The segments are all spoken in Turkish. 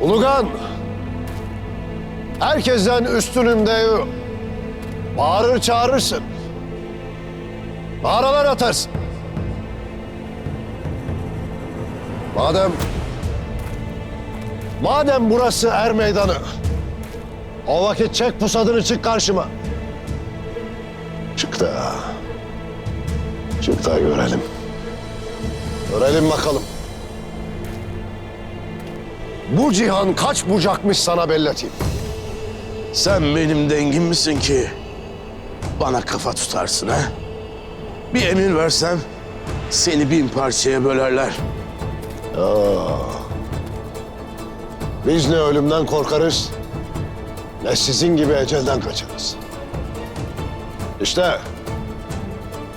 Ulugan, herkesten üstünüm de bağırır çağırırsın. Bağıralar atarsın. Madem, madem burası er meydanı, o vakit çek pusadını çık karşıma. Çık da, çık da görelim. Görelim bakalım. Bu cihan kaç bucakmış sana belleteyim. Sen benim dengim misin ki bana kafa tutarsın ha? Bir emir versem seni bin parçaya bölerler. Biz ne ölümden korkarız, ne sizin gibi ecelden kaçarız. İşte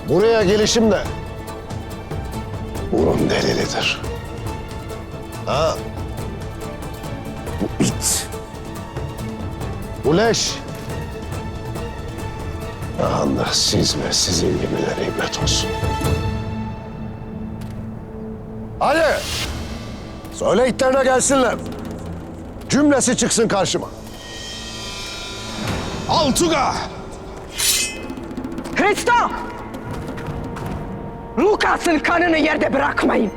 buraya gelişim de bunun delilidir. Ha? Bu it, bu leş, Allah siz ve sizin gibilere ibret olsun. Hadi! Söyle itlerine gelsinler. Cümlesi çıksın karşıma. Altuga! Hristo! Lukas'ın kanını yerde bırakmayın.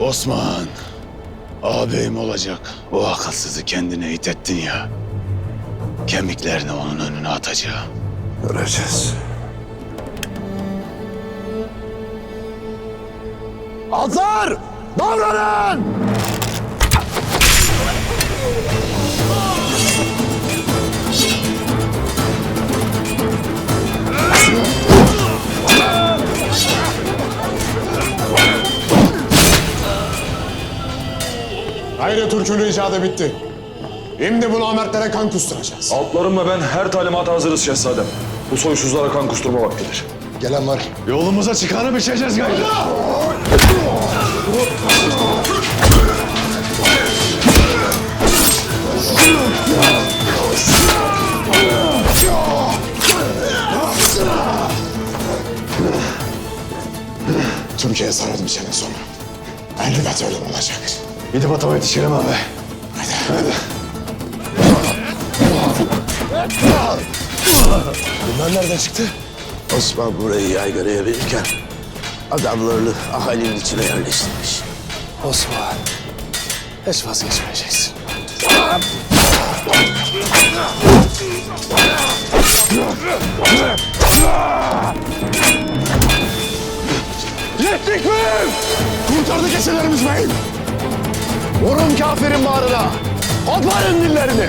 Osman, ağabeyim olacak. O akılsızı kendine itettin ya. Kemiklerini onun önüne atacağım. Göreceğiz. Atlar! Davranın! Türk'ün icadı bitti. Şimdi bu namertlere kan kusturacağız. Altlarım ve ben her talimata hazırız şehzadem. Bu soysuzlara kan kusturma vaktidir. Gelen var. Yolumuza çıkanı biçeceğiz gayrı. Türkiye sarıldım senin sonra. Elbet ölüm olacak. Gidip atama yetişelim abi. Bunlar nereden çıktı? Osman burayı yaygaraya verirken adamlarını ahalinin içine yerleştirmiş. Osman, hiç vazgeçmeyeceksin. Yettik mi? Kurtardı keselerimiz beyim. Vurun kafirin bağrına. Koparın dillerini.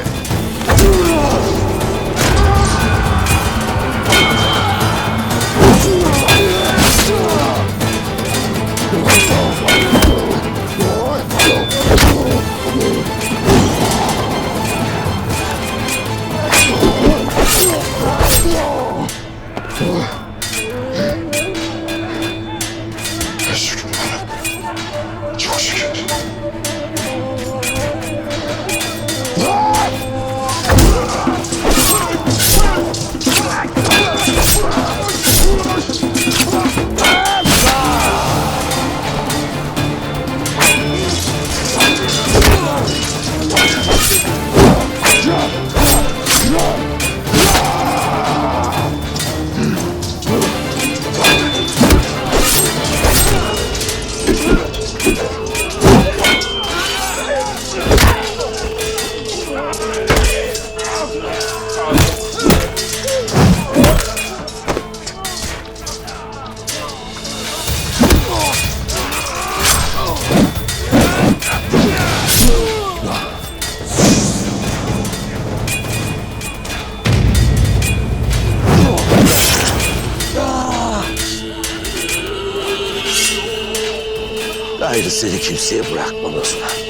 Gayrı seni kimseye bırakmam Osman.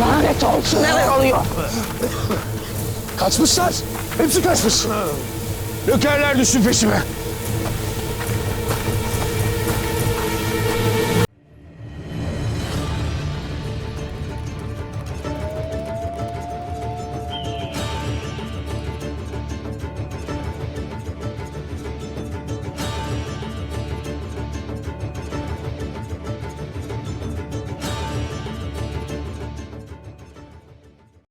Lanet olsun neler oluyor? Kaçmışlar. Hepsi kaçmış. Lökerler düşsün peşime.